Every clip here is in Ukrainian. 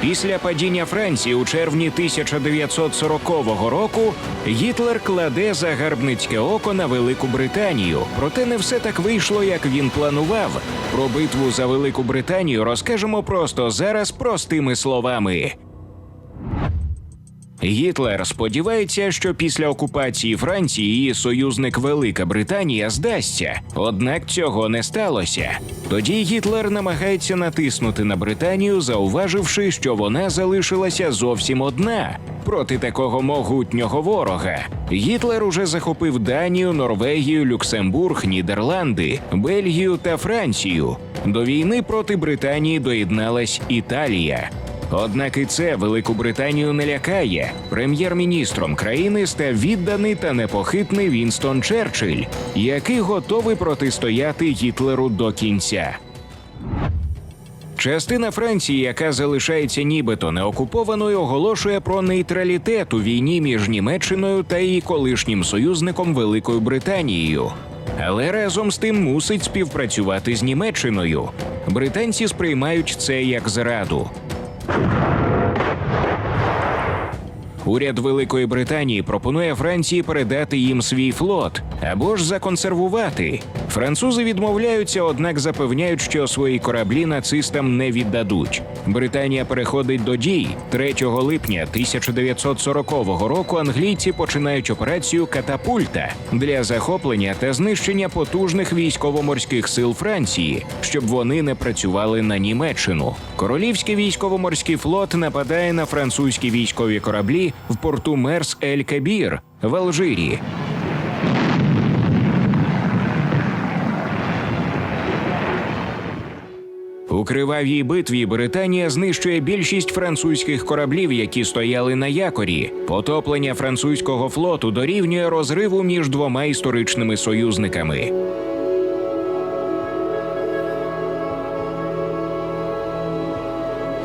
Після падіння Франції у червні 1940 року Гітлер кладе загарбницьке око на Велику Британію. Проте не все так вийшло, як він планував. Про битву за Велику Британію розкажемо просто зараз простими словами. Гітлер сподівається, що після окупації Франції її союзник Велика Британія здасться, однак цього не сталося. Тоді Гітлер намагається натиснути на Британію, зауваживши, що вона залишилася зовсім одна проти такого могутнього ворога. Гітлер уже захопив Данію, Норвегію, Люксембург, Нідерланди, Бельгію та Францію. До війни проти Британії доєдналась Італія. Однак і це Велику Британію не лякає. Прем'єр-міністром країни став відданий та непохитний Вінстон Черчилль, який готовий протистояти Гітлеру до кінця. Частина Франції, яка залишається нібито неокупованою, оголошує про нейтралітет у війні між Німеччиною та її колишнім союзником Великою Британією. Але разом з тим мусить співпрацювати з Німеччиною. Британці сприймають це як зраду. you. Уряд Великої Британії пропонує Франції передати їм свій флот або ж законсервувати. Французи відмовляються, однак запевняють, що свої кораблі нацистам не віддадуть. Британія переходить до дій 3 липня 1940 року. Англійці починають операцію Катапульта для захоплення та знищення потужних військово-морських сил Франції, щоб вони не працювали на Німеччину. Королівський військово-морський флот нападає на французькі військові кораблі в порту Мерс Ель Кабір в Алжирі. У кривавій битві Британія знищує більшість французьких кораблів, які стояли на якорі. Потоплення французького флоту дорівнює розриву між двома історичними союзниками.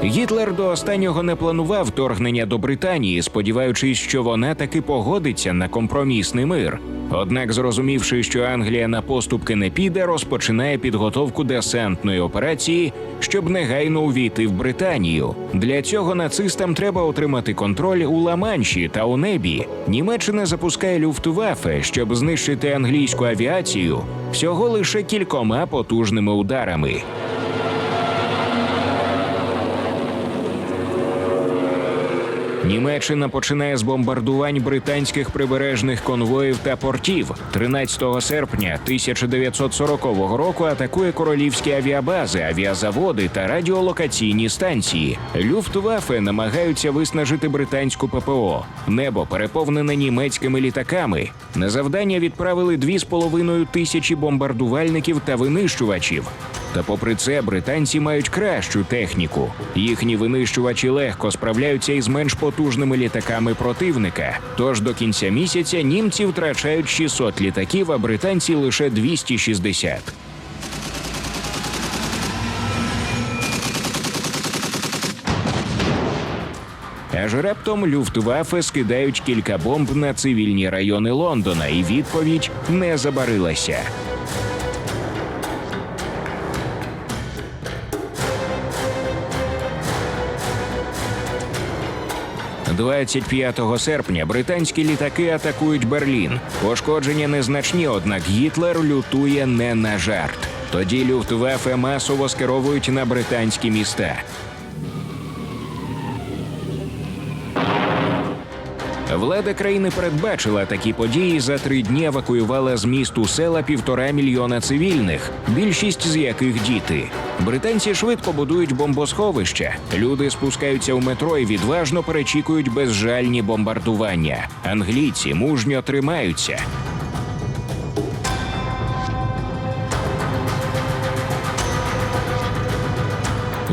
Гітлер до останнього не планував вторгнення до Британії, сподіваючись, що вона таки погодиться на компромісний мир. Однак, зрозумівши, що Англія на поступки не піде, розпочинає підготовку десантної операції, щоб негайно увійти в Британію. Для цього нацистам треба отримати контроль у Ла-Манші та у небі. Німеччина запускає люфтваффе, щоб знищити англійську авіацію всього лише кількома потужними ударами. Німеччина починає з бомбардувань британських прибережних конвоїв та портів. 13 серпня 1940 року атакує королівські авіабази, авіазаводи та радіолокаційні станції. Люфтваффе намагаються виснажити британську ППО. Небо переповнене німецькими літаками. На завдання відправили 2,5 тисячі бомбардувальників та винищувачів. Та попри це, британці мають кращу техніку. Їхні винищувачі легко справляються із менш потужними літаками противника. Тож до кінця місяця німці втрачають 600 літаків, а британці лише 260. Аж раптом Люфтваффе скидають кілька бомб на цивільні райони Лондона, і відповідь не забарилася. 25 серпня британські літаки атакують Берлін. Пошкодження незначні, однак Гітлер лютує не на жарт. Тоді Люфтваффе масово скеровують на британські міста. Влада країни передбачила такі події. За три дні евакуювала з місту села півтора мільйона цивільних, більшість з яких діти. Британці швидко будують бомбосховища. Люди спускаються у метро і відважно перечікують безжальні бомбардування. Англійці мужньо тримаються.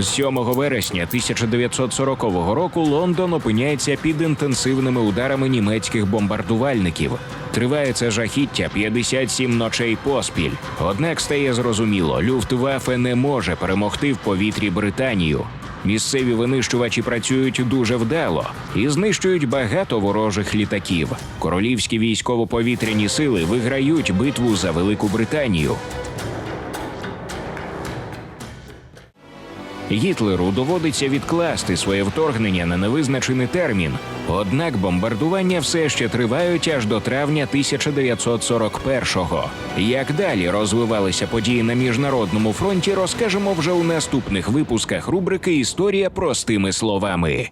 7 вересня 1940 року Лондон опиняється під інтенсивними ударами німецьких бомбардувальників. Триває це жахіття 57 ночей поспіль. Однак стає зрозуміло, Люфтваффе не може перемогти в повітрі Британію. Місцеві винищувачі працюють дуже вдало і знищують багато ворожих літаків. Королівські військово-повітряні сили виграють битву за Велику Британію. Гітлеру доводиться відкласти своє вторгнення на невизначений термін. Однак бомбардування все ще тривають аж до травня 1941-го. Як далі розвивалися події на міжнародному фронті, розкажемо вже у наступних випусках рубрики Історія простими словами.